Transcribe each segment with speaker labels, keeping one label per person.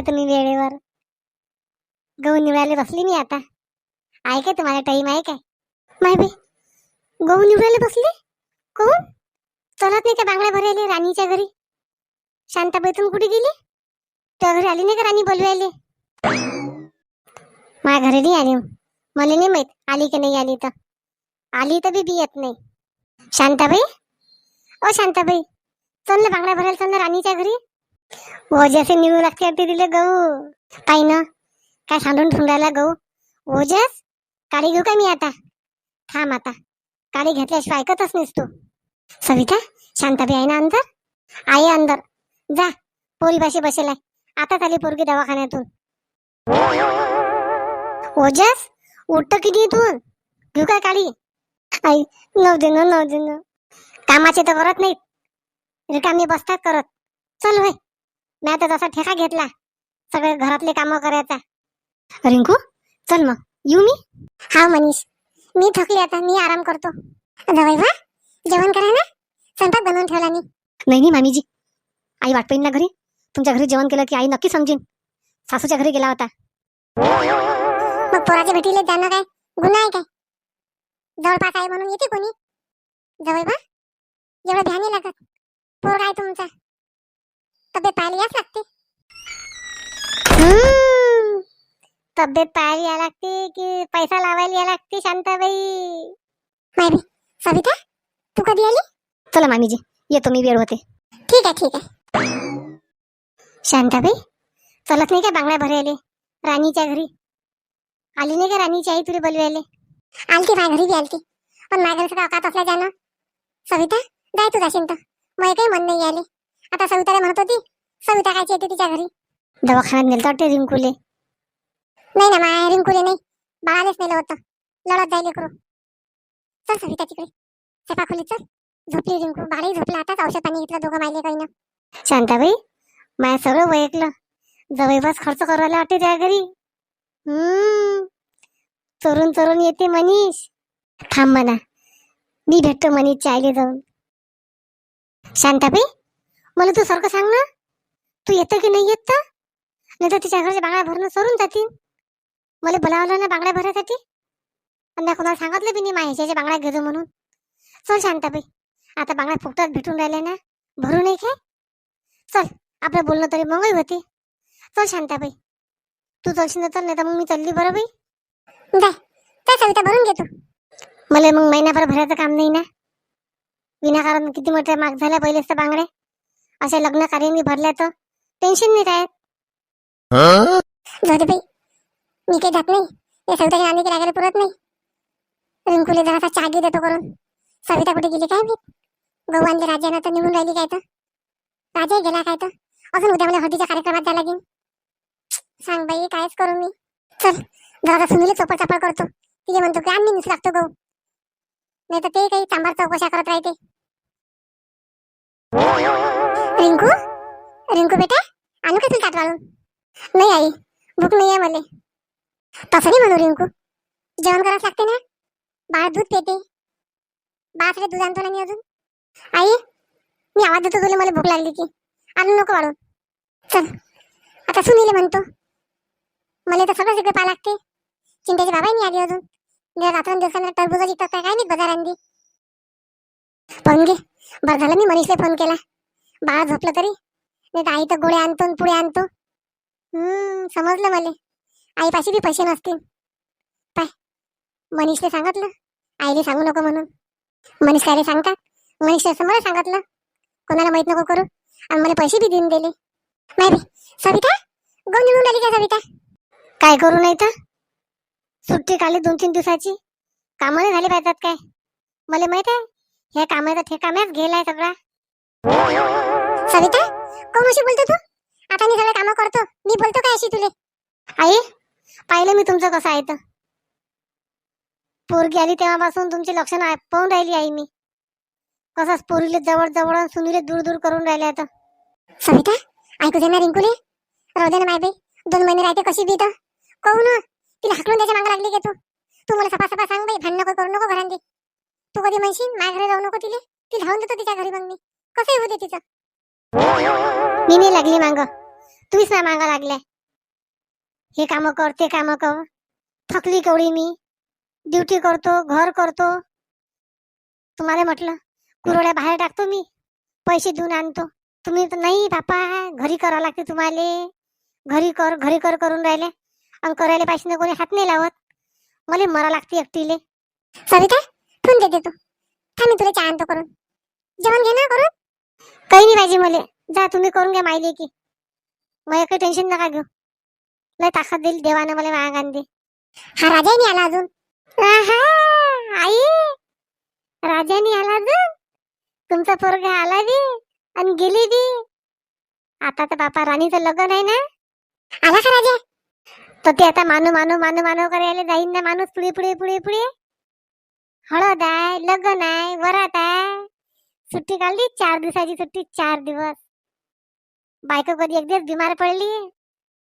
Speaker 1: आलाय तुम्ही वेळेवर? गहू निवडायला बसली मी आता. आहे काय तुम्हाला टाईम आहे काय? माय बे गहू निवडायला बसली? कोण चलत नाही का बांगड्या भरायले राणीच्या घरी. शांताबाईतून कुठे गेली? त्या घरी आली नाही का राणी बोलवायले? माझ्या घरी नाही आली हो. मला नाही माहीत आली की नाही आली तर. आली तर बी बी येत नाही. शांताबाई? ओ शांताबाई चल ना बांगड्या भरायला चल ना राणीच्या घरी. ओजसे निघू लागते वाटते तिले गहू. काय ना काय सांडून ठुंडायला गहू. ओजस काळी घेऊ का मी आता? थांब आता. काळी घेतल्याशिवाय ऐकतच नाहीस तू. सविता शांताबाई आहे ना अंदर? आई अंदर. जा पोरी भाषे बसेल आहे. आता आली पोरगी दवाखान्यातून. ओजस उठत किती इथून? घेऊ का काळी आई नऊ दे नऊ दे कामाचे तर करत नाहीत. रिकामी बसतात करत. चल भाई मी आता तसा ठेका घेतला सगळे घरातले काम करायचा. रिंकू चल मग. येऊ मी? हा मनीष. मी थकली आता मी आराम करतो. वा जेवण करा ना स्वयंपाक बनवून ठेवला मी. नाही नाही मामीजी. आई वाट ना घरी. तुमच्या घरी जेवण केलं की आई नक्की समजेन. सासूच्या घरी गेला होता. मग पोराच्या भेटीले जाणं काय गुन्हा आहे काय? जवळपास आहे म्हणून येते कोणी? जवळ बा एवढं ध्यान लागत. पोर आहे तुमचा. तब्येत पाहायला याच लागते. हम्म. तब्येत पाहायला या लागते की पैसा लावायला या लागते शांताबाई. मायबी सविता तू कधी आली? चला मामीजी येतो मी वेळ होते. ठीक आहे ठीक आहे. शांताबाई चलत नाही का बांगड्या भरायले? राणीच्या घरी. आली नाही का राणीची आई तुला बोलवायले? आलती माझ्या घरी बी आलती. पण माझ्या घरचं अवकात असल्या जाणं. सविता जाय तू जाशील तर. मग काही मन नाही आले आता सविताला म्हणत होती सविता कायची येते तिच्या घरी. दवाखान्यात नेलं वाटते रिंकूले? नाही ना माया रिंकूले नाही. बाळालेच नेलं होतं. लढत जायले करू चल सविता तिकडे. सफा खोली चल. झोपली रिंकू. बाळही झोपला आताच. औषध पाणी घेतलं दोघं मायले काही ना शांताबाई माया सगळं वैकलं जवळपास खर्च करायला वाटते त्या घरी. हम्म. चोरून चोरून येते मनीष. थांब म्हणा. मी भेटतो मनीषच्या आईले जाऊन. शांताबाई मला तू सारखं सांग ना. तू येतं की नाही येत तर? नाही तर तिच्या घरच्या बांगड्या भरणं सोडून जातील. मला बोलावलं ना बांगड्या भरायसाठी. आणि कोणाला सांगितलं बी नाही माहिती बांगड्या घेतो म्हणून. चल शांताबाई आता बांगड्या फुकटात भेटून राहिल्या ना. भरू नाही काय? चल आपलं बोलणं तरी मगही होते. चल शांताबाई तू चलशील ना चल नाही तर मग मी चालली बरं बाई. जाय त्या सविता भरून घेतो मला मग महिनाभर भरायचं काम नाही ना. विनाकारण किती मोठ्या माग झाल्या पहिलेच तर बांगड्या. अशा लग्न कार्य मी भरल्या तर. टेन्शन नाही राहत. जाऊ दे बाई. मी काही जात नाही. या सविताच्या नाणी लागायला पुरत नाही. रिंकूले जरासा चहा घे देतो करून. सविता कुठे गेली काय मी गव्हांच्या राजानं तर निघून राहिली काय तर? राजा गेला काय तर? अजून उद्या मला हळदीच्या कार्यक्रमात जायला लागेल. सांग बाई कायच करू मी? चल जरा सुनील चोपड चापड करतो. तिथे म्हणतो की आम्ही नुसतं लागतो गहू. नाही तर ते काही चांबार चौकशा करत राहते. रिंकू? रिंकू बेटा आणू का तुला ताट वाळून? नाही आई भूक नाही आहे मला. तसं नाही म्हणू रिंकू. जेवण करावं लागते ना? बाळ दूध पेते. बाळासाठी दूध आणतो ना मी अजून. आई मी आवाज देतो तुला मला भूक लागली की. आणू नको वाढून चल आता सुनील म्हणतो. मला तर सगळं सगळं पा लागते. चिंतेचे बाबा नाही आली अजून. जर रात्र दिवसांना टरबुजाची तर काय नाही बाजारांनी? पाहून घे. बरं झालं मी मनीषला फोन केला. बाळा झोपलं तरी? नाही तर आई तर गोळ्या आणतो आणि पुढे आणतो. हम्म समजलं मला. आईपाशी बी पैसे नसतील. पाय मनीषने सांगितलं. आईला सांगू नको म्हणून. मनीष कायले सांगतात मनीष असं मला सांगितलं. कोणाला माहीत नको करू. आणि मला पैसे बी देऊन दिले. नाही सविता? गोंधळून निघून का सविता? काय करू नाही तर? सुट्टी काढली दोन तीन दिवसाची. कामं नाही झाली पाहिजेत काय? मला माहीत आहे हे काम आहे तर ते मॅच गेलाय सगळा. सविता कोण अशी बोलतो तू? आता मी सगळे कामं करतो. मी बोलतो काय अशी तुले? आई पाहिलं मी तुमचं कसं आहे तर. पोरगी आली तेव्हापासून तुमचे लक्षण पाहून राहिली आई मी. कसंच पोरीले जवळ जवळ आणि सुनीले दूर दूर करून राहिले आता. सविता ऐकू दे ना रिंकुले? राहू दे ना माय दोन महिने राहते कशी बी तर कहू ना तिला हाकलून त्याच्या मागं लागली घेतो तू? तू मला सफा सफा सांग बाई भांडण नको करू नको घरांनी. तू कधी म्हणशील माझ्या घरी जाऊ नको तिले? ती धावून देतो तिच्या घरी मग मी. कसंही होते तिचं. मी नाही लागली मांग. तुम्हीच ना मांगा लागल्या. हे कामं कर ते कामं कर. थकली केवढी मी. ड्युटी करतो घर करतो. तुम्हाला म्हटलं कुरोड्या बाहेर टाकतो मी. पैसे देऊन आणतो. तुम्ही तर नाही बापा घरी करावं लागते तुम्हाला. घरी कर घरी कर करून राहिले. आणि करायला पाहिजे कोणी हात नाही लावत. मला मरा लागते एकटीले. सविता ठेवून देते तू. थांब तुला चहा आणतो करून. जेवण घे ना करून. काही नाही पाहिजे मला. जा तुम्ही करून घ्या माहिती की. मला काही टेन्शन नका घेऊ. लय ताकद दिली देवानं मला माया गांधी. हा राजा नाही आला अजून. आई. राजा नाही आला अजून? तुमचा पोरगा आला बी आणि गेली बी. आता तर बापा राणीचं लग्न आहे ना? आला का राजा? तर ते आता मानू मानू मानू मानू करायला जाईन ना माणूस पुढे पुढे पुढे पुढे. हळद आहे लग्न आहे वरात आहे. सुट्टी काढली चार दिवसाची सुट्टी चार दिवस. बायको कधी एक दिवस बिमार पडली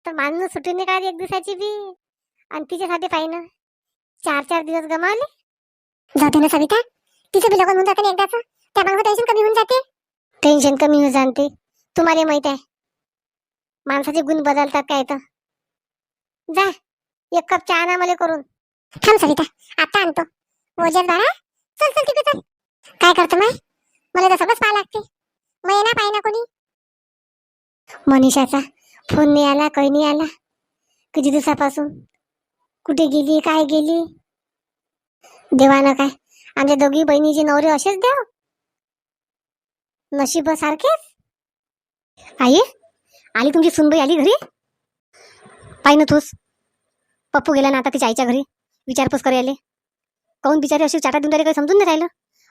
Speaker 1: तर माणूस सुट्टी नाही काढली एक दिवसाची बी. आणि तिच्यासाठी पाहिजे चार चार दिवस गमावले. जाते ना सविता तिचं बी लग्न होऊन जाते ना एकदाच. त्या मागं टेन्शन कमी होऊन जाते. टेन्शन कमी होऊन जाते. तुम्हाला माहीत आहे. माणसाचे गुण बदलतात काय तर. जा एक कप चहा ना मला करून. थांब सविता आता आणतो. ओजन बाळा. चल चल तिकडे चल. काय करतो माय मला तर सगळंच पाहा लागते. मग ना पाहिजे ना कोणी. मनीषाचा फोन नाही आला काही नाही आला. किती दिवसापासून? कुठे गेली काय गेली? देवानं काय? आमच्या दोघी बहिणीचे नवरे असेच देव. नशीब सारखेच. आई आली तुमची सुनबाई आली घरी? पाहि ना तूच पप्पू गेला ना आता तिच्या आईच्या घरी. विचारपूस करायला. काऊन बिचारी अशी चाटा देऊन तरी काही समजून नाही राहिलं?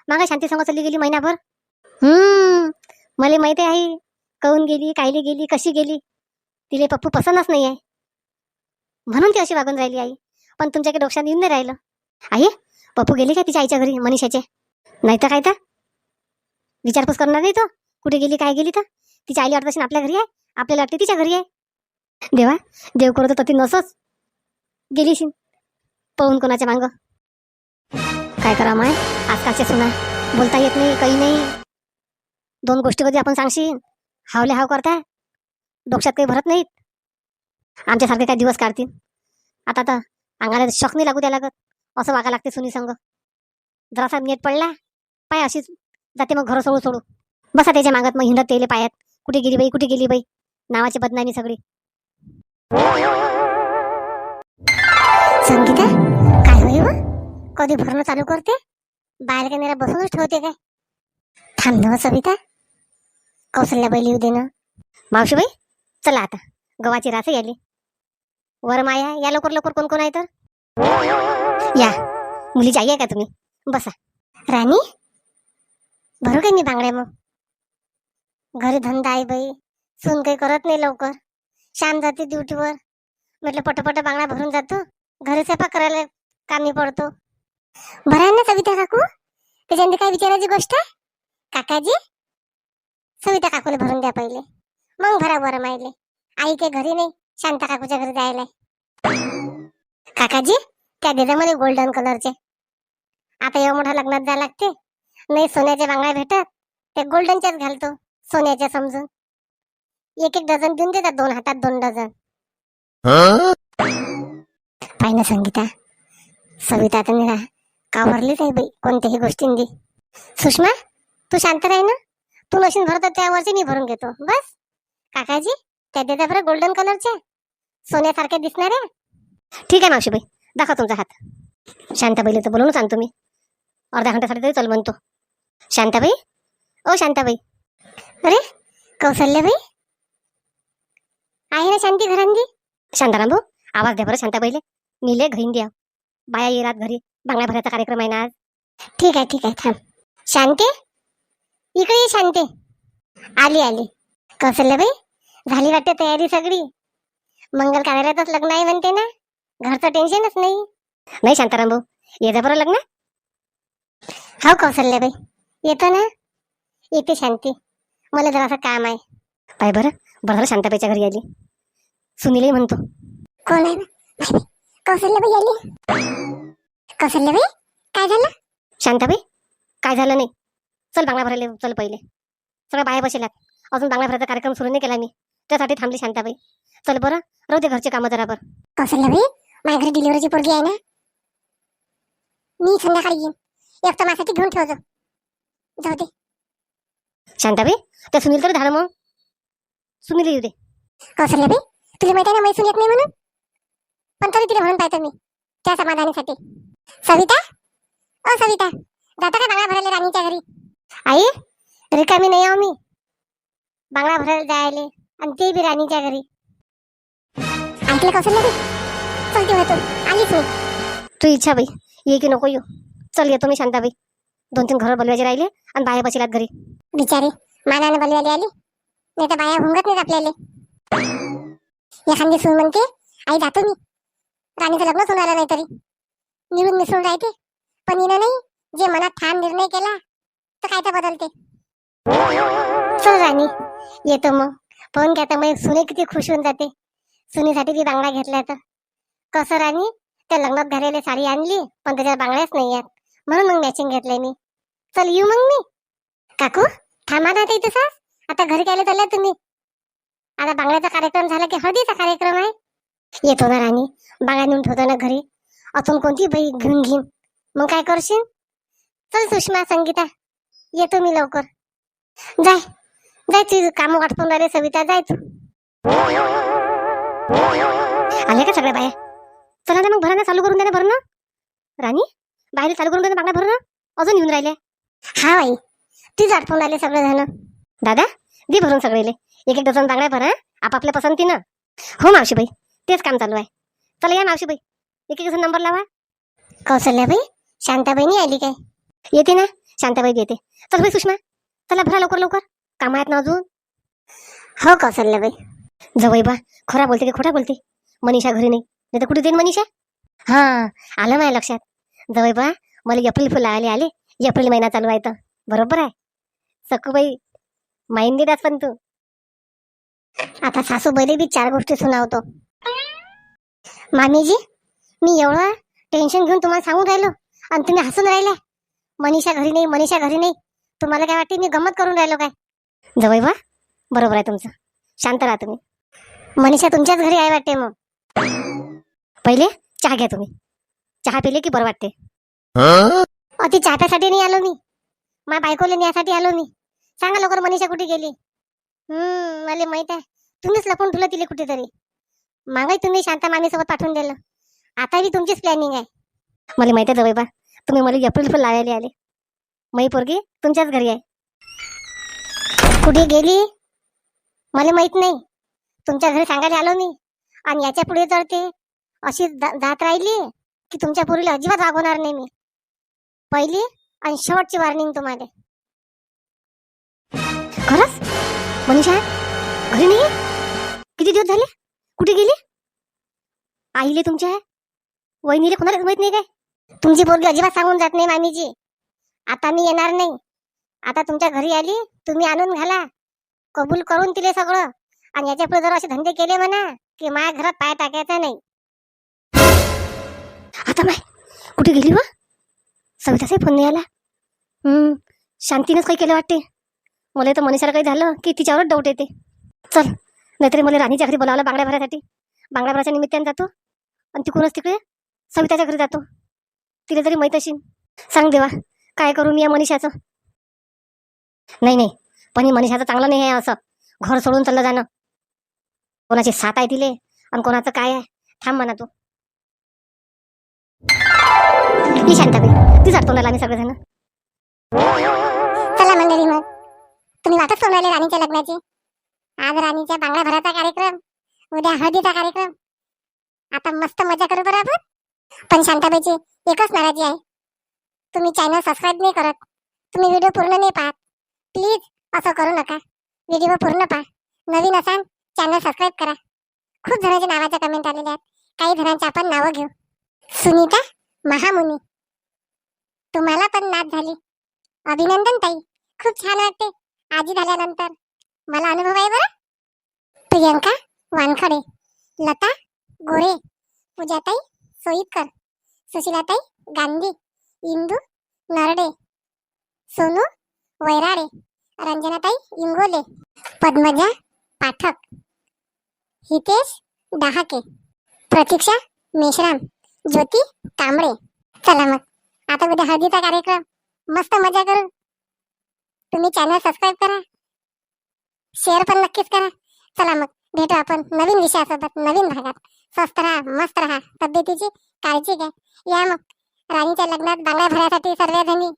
Speaker 1: मागा शांती संग चालली गेली महिनाभर. हम्म मला माहिती आहे काहून काऊन गेली कायले गेली कशी गेली? तिले पप्पू पसंतच नाही आहे म्हणून ती अशी वागून राहिली आई. पण तुमच्याकडे डोक्षात येऊन नाही राहिलं. आई पप्पू गेली का तिच्या आईच्या घरी मनीषाचे? नाही तर काय तर? विचारपूस करणार नाही तो. कुठे गेली काय गेली तर? तिच्या आईला वाटत आपल्या घरी आहे. आपल्याला वाटते तिच्या घरी आहे. देवा देव करतो तर ती नसच. गेलीशी. पाहून कोणाच्या मागं? काय करा माय? आजकालच्या सुना. बोलता येत नाही काही नाही. दोन गोष्टी कधी आपण सांगशील? हावले हाव करता? डोक्यात काही भरत नाहीत? आमच्यासारखे काय दिवस काढतील? आता तर अंगाला शक नाही लागू द्या लागत. असं वागा लागते सुनी संग. जरासा नेट पडला पाय अशीच जाते मग घर सोडू सोडू बसा त्याच्या मागत मग हिंडत तेले पायात. कुठे गेली बाई कुठे गेली बाई? नावाची बदनामी सगळी. संगीता काय होई हो? कधी भरणं चालू करते? बाहेर कॅमेरा बसूनच ठेवते काय? थांब ना सविता. कौशल्या बैल येऊ दे ना. मावशीबाई चला आता. गव्हाची रास यायली वर माया या लवकर लवकर कोण कोण आहे तर? या. मुलीची आई आहे का तुम्ही? बसा. राणी? भरू काय मी बांगड्या मग? घरी धंदा आहे बाई. सून काही करत नाही लवकर. शाम जाते ड्युटीवर. म्हटलं पटपट बांगडा भरून जातो. घरी स्वयंपाक करायला कामी पडतो. बरं ना सविता काकू? त्याच्यानंतर काय विचारायची गोष्ट काकाजी? सविता काकूला भरून द्या पहिले. मग भरा बरं माहिले आई काही घरी नाही शांता काकूच्या घरी जायला काकाजी त्या देदामध्ये गोल्डन कलरचे आता एवढं मोठ्या लग्नात जायला लागते. नाही सोन्याच्या बांगड्या भेटत ते गोल्डनच्याच घालतो सोन्याच्या समजून. एक एक डझन देऊन देतात दोन हातात दोन डझन. ना संगीता? सविता तर कावरलीच आहे बाई कोणत्याही गोष्टींनी. सुषमा तू शांत राही ना. तू मशीन भरत त्यावरची मी भरून घेतो. बस. काकाजी त्या देता बरं गोल्डन कलरचे सोन्यासारखे दिसणार आहे ठीक आहे मावशीबाई दाखवा तुमचा हात. शांताबाईला तर बोलूनच आणतो मी. अर्ध्या घंट्यासाठी तरी चल म्हणतो. शांताबाई? ओ शांताबाई. अरे कौशल्याबाई आहे ना शांती घरांदी शांताराम भाऊ आवाज द्या बरं शांताबाईले. मी ले घरीन द्या. बाया येरात घरी. बांगड्या भरायचा कार्यक्रम आहे ना आज. ठीक आहे ठीक आहे थांब. शांते? इकडे ये शांते. आली आली. कौशल्याबाई झाली वाटते तयारी सगळी. मंगल कार्यालयातच लग्न आहे म्हणते ना. घरचं टेन्शनच नाही. नाही शांताराम भाऊ येतं बरं लग्न. हो कौशल्याबाई येतो ना. येते शांती. मला जरासं काम आहे. पाय बरं बरं झालं शांताबाईच्या घरी आली. सुनीलही म्हणतो. कोण आहे? कौशल्याबाई आली. कौशल्याबाई? काय झालं? शांताबाई काय झालं नाही? चल बांगला भरायला चल पहिले. सगळ्या बाया बसेलात. अजून बांगला भरायचा कार्यक्रम सुरू नाही केला मी. त्यासाठी थांबली शांताबाई.
Speaker 2: चल बरं राहू दे घरचे कामं जरा बरं.
Speaker 1: कौशल्यबाई माझ्या घरी डिलिव्हरीची पोरगी आहे ना? मी संध्याकाळी येईन. एक तर माझ्यासाठी घेऊन ठेवतो जाऊ. दे.
Speaker 2: शांताबाई त्या सुनील तर झालं मग. सुनील येऊ दे.
Speaker 1: कौशल्यबाई तुला माहिती आहे ना मैसून येत नाही म्हणून? पण तरी तिला म्हणून पाहतो मी त्या समाधानासाठी. सविता? ओ सविता. जाता का बांगला भरायला राणीच्या घरी?
Speaker 2: आई रिकामी नाही आहो मी. बांगला भरायला जायले आणि ते बी राणीच्या घरी.
Speaker 1: ऐकलं कौशल्यबाई चलते होतो आलीच मी.
Speaker 2: तू इच्छा बाई. ये की नको येऊ. चल येतो मी शांताबाई. दोन तीन घरं बोलवायचे राहिले आणि बाया बसलात घरी.
Speaker 1: बिचारी मानाने बलवाली आली. नाही तर बाया हुंगत नाहीत आपल्याला. एखादी सून म्हणते आई जातो मी. राणीचं लग्नच होणार नाही तरी निळून मिसळून राहते पण हिनं नाही जे मनात ठाम निर्णय केला तर काय तर बदलते.
Speaker 2: चल राणी येतो मग. पण घ्या तर मग सुने किती खुश होऊन जाते. सुनीसाठी ती बांगडा घेतला तर. कसं राणी? त्या लग्नात घालेली साडी आणली पण त्याच्यात बांगड्याच नाही आहेत. म्हणून मग मॅचिंग घेतलंय मी. चल येऊ मग मी. काकू थांबा ना आता तसं आता घरी गेले चालल्या तुम्ही? आता बांगड्याचा कार्यक्रम झाला की हळदीचा कार्यक्रम आहे? येतो ना राणी. बांगड्या नेऊन ठेवतो ना घरी. अजून कोणती बाई घेऊन घेईन? मग काय करशील? चल सुषमा संगीता येतो मी लवकर. जाय जाय तू काम वाटपून राहिले सविता जाय तू. आले का सगळ्या बाया? चला ना मग भरणं चालू करून द्या भरणं. राणी बाहेर चालू करून द्या ना भरणं. अजून येऊन राहिले.
Speaker 1: हा बाई
Speaker 2: तीच आठवून राहिले सगळे जण. दादा दे भरून सगळेले. एक एक डझन बांगड्या भरा आपापल्या पसंतीनं. हो मावशीबाई तेच काम चालू आहे. चला या मावशीबाई. एक कसा नंबर लावा.
Speaker 1: कौशल्याबाई शांताबाई नाही आली काय?
Speaker 2: येते ना? शांताबाई येते. चल बाई सुषमा चला भरा लवकर लवकर. काम आहेत ना अजून?
Speaker 1: हो कौशल्याबाई
Speaker 2: जवळ बा खरा बोलते की खोटा बोलते. मनीषा घरी नाही. नाही तर कुठे देईन मनीषा? हा आलं माझ्या लक्षात. जवळ बा मला एप्रिल फुला आले आले. एप्रिल महिना चालू आहे तर. बरोबर आहे. सकूबाई माईन देतात पण तू.
Speaker 1: आता सासूबाईले बी चार गोष्टी सुनावतो. मामीजी मी एवढं टेन्शन घेऊन तुम्हाला सांगून राहिलो. आणि तुम्ही हसून राहिले. मनीषा घरी नाही मनीषा घरी नाही. तुम्हाला काय वाटते मी गंमत करून राहिलो काय?
Speaker 2: जवळ बा बरोबर आहे तुमचं. शांत राहा तुम्ही.
Speaker 1: मनीषा तुमच्याच घरी आहे वाटते मग.
Speaker 2: पहिले चहा घ्या तुम्ही. चहा पिले की बरं वाटते
Speaker 1: अति चाप्यासाठी नाही आलो मी. माझ्या बायकोला न्यासाठी आलो मी. सांगा लवकर मनीषा कुठे गेली? हम्म मला माहीत आहे. तुम्हीच लपून ठेवलं तिला कुठेतरी. मागाई तुम्ही शांता मामी सोबत पाठवून दिलं. आता बी तुमचीच प्लॅनिंग आहे.
Speaker 2: मला माहिती आहे बा तुम्ही मला एप्रिल फुल लावायला आले. मई पोरगी तुमच्याच घरी आहे.
Speaker 1: कुठे गेली? मला माहीत नाही. तुमच्या घरी सांगायला आलो मी. आणि याच्यापुढे जर ते अशी जात राहिली की तुमच्या पुरीला अजिबात वागवणार नाही मी. पहिली आणि शेवटची वॉर्निंग तुम्हाला.
Speaker 2: खरंच? मनीषा घरी नाही? किती दिवस झाले? कुठे गेली? आईले तुमच्या? वहिनीले कोणालाच माहीत नाही काय?
Speaker 1: तुमची पोरगी अजिबात सांगून जात नाही मामीजी. आता मी येणार नाही. आता तुमच्या घरी आली तुम्ही आणून घाला. कबूल करून तिले सगळं. आणि याच्यापुढे जर असे धंदे केले म्हणा की माझ्या घरात पाय टाकायचा नाही.
Speaker 2: आता माय कुठे गेली व? सविताचाही फोन नाही आला. शांतीनंच काही केलं वाटते. मला तर मनीषाला काही झालं की तिच्यावरच डाऊट येते. चल नाहीतरी मला राणीच्या घरी बोलावलं बांगड्या भरासाठी. बांगड्या भराच्या निमित्ताने जातो. आणि तिकडूनच तिकडे सविताच्या घरी जातो. तिला तरी माहीत असेल सांग देवा काय करू मी या मनीषाचं? नाही नाही पण हे मनीषाचं चांगलं नाही आहे असं. घर सोडून चाललं जाणं. कोणाची साथ आहे तिले आणि कोणाचं काय आहे थांब म्हणा तू. मी शांताबाई तीच आठवण आम्ही सगळेजण.
Speaker 1: चला मंडळी मग. तुम्ही वाटत पाहून राणीच्या लग्नाची? आज राणीच्या बांगड्या भराचा कार्यक्रम उद्या हळदीचा कार्यक्रम. आता मस्त मजा करू बरं आपण? पण शांताबाईची एकच नाराजी आहे. तुम्ही चॅनल सबस्क्राईब नाही करत. तुम्ही व्हिडिओ पूर्ण नाही पाहत. प्लीज असं करू नका. व्हिडिओ पूर्ण पहा. नवीन असाल चॅनल सबस्क्राईब करा. खूप जणांच्या नावाच्या कमेंट आलेल्या आहेत. काही जणांच्या आपण नावं घेऊ. सुनीता महामुनी. तुम्हाला पण नाद झाली. अभिनंदन ताई. खूप छान वाटते. आजी झाल्यानंतर. मला अनुभव आहे बरं. प्रियंका वानखडे. लता गोरे. पूजाताई. सोईतकर सुशीलाताई गांधी इंदू नरडे सोनू वैराडे रंजनाताई इंगोले पद्मजा पाठक हितेश डहाके प्रतीक्षा मेश्राम ज्योती कांबळे चला मग आता उद्या हळदीचा कार्यक्रम मस्त मजा करू तुम्ही चॅनल सबस्क्राईब करा. शेअर पण नक्कीच करा. चला मग भेटू आपण नवीन विषयासोबत नवीन भागात. स्वस्त राहा मस्त राहा. तब्येतीची काळजी घ्या. या मग. राणीच्या लग्नात बांगड्या भरायसाठी सर्वजणी.